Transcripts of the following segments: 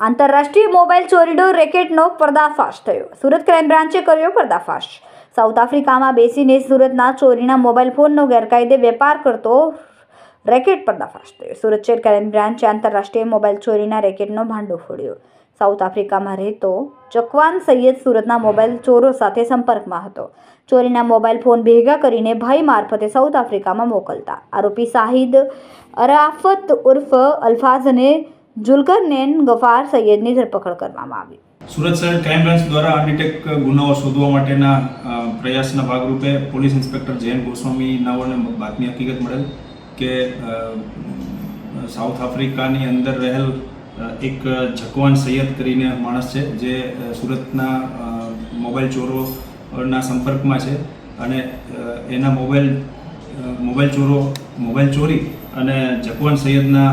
આંતરરાષ્ટ્રીય મોબાઈલ ચોરીડો રેકેટનો પર્દાફાશ થયો. સુરત ક્રાઇમ બ્રાન્ચે કર્યો પર્દાફાશ. સાઉથ આફ્રિકામાં બેસીને સુરતના ચોરીના મોબાઈલ ફોનનો ગેરકાયદે વેપાર કરતો રેકેટ પર્દાફાશ થયો. સુરત શહેર ક્રાઇમ બ્રાન્ચે આંતરરાષ્ટ્રીય મોબાઈલ ચોરીના રેકેટનો ભાંડો ફોડ્યો. સાઉથ આફ્રિકામાં રહેતો ચકવાન સૈયદ સુરતના મોબાઈલ ચોરો સાથે સંપર્કમાં હતો. ચોરીના મોબાઈલ ફોન ભેગા કરીને ભાઈ મારફતે સાઉથ આફ્રિકામાં મોકલતા. આરોપી શાહિદ અરાફત ઉર્ફ અલ્ફાઝ અને જુલકરનેન ગફાર સૈયદની ધરપકડ કરવામાં આવી. સુરત શહેર ક્રાઇમ બ્રાન્ચ દ્વારા અનડિટેક ગુનાઓ શોધવા માટેના પ્રયાસના ભાગરૂપે પોલીસ ઇન્સ્પેક્ટર જયંત ગોસ્વામી નાઓને બાતમી હકીકત મળેલ. કે સાઉથ આફ્રિકાની અંદર રહેલ એક જકવાન સૈયદ કરીને માણસ છે, જે સુરતના મોબાઈલ ચોરોના સંપર્કમાં છે અને એના મોબાઈલ મોબાઈલ ચોરો, મોબાઈલ ચોરી અને જકવાન સૈયદના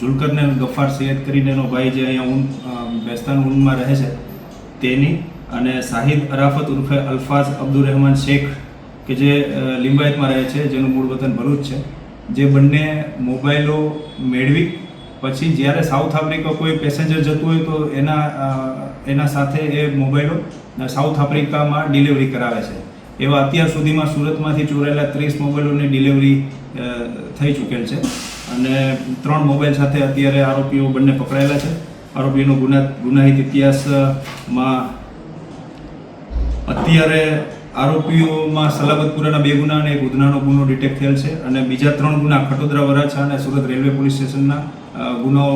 જુલકરને ગફાર સૈયદ કરીને એનો ભાઈ જે અહીંયા ઊન બેસ્તાન ઊનમાં રહે છે, તેની અને શાહિદ અરાફત ઉર્ફે અલ્ફાઝ અબ્દુલ રહેમાન શેખ, કે જે લિંબાયતમાં રહે છે, જેનું મૂળ વતન ભરૂચ છે જે બંને મોબાઈલો મેળવી પછી જ્યારે સાઉથ આફ્રિકા કોઈ પેસેન્જર જતું હોય તો એના એના સાથે એ મોબાઈલો સાઉથ આફ્રિકામાં ડિલિવરી કરાવે છે. એવા અત્યાર સુધીમાં સુરતમાંથી ચોરાયેલા ત્રીસ મોબાઈલોની ડિલિવરી થઈ ચૂકેલ છે. અને ત્રણ મોબાઈલ સાથે અત્યારે આરોપીઓ બંને પકડાયેલા છે. આરોપીનો ગુના, ગુનાહિત ઇતિહાસમાં અત્યારે આરોપીઓમાં સલાબતપુરાના બે ગુના અને એક ઉધનાનો ગુનો ડિટેક્ટ થયેલ છે અને બીજા ત્રણ ગુના ખટોદરા વરાછા અને સુરત રેલવે પોલીસ સ્ટેશનના ગુનો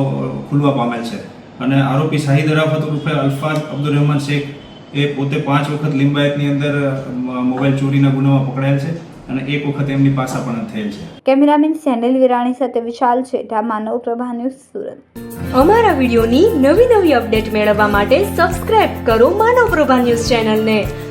ખુલવા પામેલ છે. અને આરોપી શાહિદ અરાફત રૂપે અલ્ફાઝ અબ્દુલ રહેમાન શેખ એ પોતે પાંચ વખત લિંબાયતની અંદર મોબાઈલ ચોરીના ગુનામાં પકડાયેલ છે અને એક વખત એમની પાસા પણ થયેલ છે. કેમેરામેન સેનલ વિરાણી સાથે વિશાલ છેઠા માનવ પ્રભા ન્યૂઝ સુરત. અમારા વિડીયોની નવી નવી અપડેટ મેળવવા માટે સબસ્ક્રાઇબ કરો માનવ પ્રભા ન્યૂઝ ચેનલને.